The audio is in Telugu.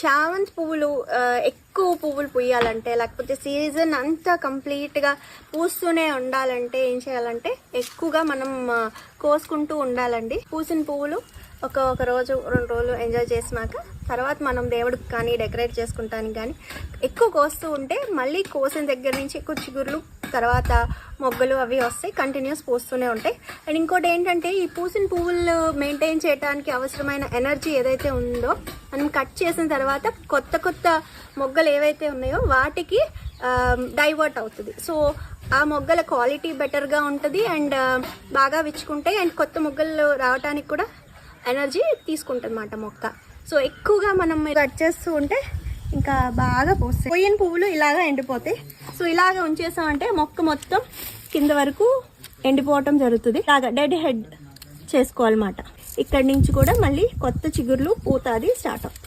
చామంతి పువ్వులు ఎక్కువ పువ్వులు పూయాలంటే లేకపోతే సీజన్ అంతా కంప్లీట్గా పూస్తూనే ఉండాలంటే ఏం చేయాలంటే ఎక్కువగా మనం కోసుకుంటూ ఉండాలండి. పూసిన పువ్వులు ఒక ఒక రోజు రెండు రోజులు ఎంజాయ్ చేసినాక తర్వాత మనం దేవుడికి కానీ డెకరేట్ చేసుకుంటానికి కానీ ఎక్కువ కోస్తూ ఉంటే మళ్ళీ కోసిన దగ్గర నుంచి ఎక్కువ చిగుర్లు తర్వాత మొగ్గలు అవి వస్తాయి కంటిన్యూస్ పూస్తూనే ఉంటాయి. అండ్ ఇంకోటి ఏంటంటే ఈ పూసిన పువ్వులు మెయింటైన్ చేయడానికి అవసరమైన ఎనర్జీ ఏదైతే ఉందో మనం కట్ చేసిన తర్వాత కొత్త కొత్త మొగ్గలు ఏవైతే ఉన్నాయో వాటికి డైవర్ట్ అవుతుంది. సో ఆ మొగ్గల క్వాలిటీ బెటర్గా ఉంటుంది అండ్ బాగా విచ్చుకుంటాయి అండ్ కొత్త మొగ్గలు రావడానికి కూడా ఎనర్జీ తీసుకుంటుంది అన్నమాట మొక్క. సో ఎక్కువగా మనం కట్ చేస్తూ ఉంటే ఇంకా బాగా పోస్తాయి. పోయిన పువ్వులు ఇలాగా ఎండిపోతాయి. సో ఇలాగ ఉంచేసామంటే మొక్క మొత్తం కింద వరకు ఎండిపోవటం జరుగుతుంది. ఇలాగా డెడ్ హెడ్ చేసుకోవాలన్నమాట. ఇక్కడి నుంచి కూడా మళ్ళీ కొత్త చిగుర్లు పూతాది స్టార్ట్ అవుతుంది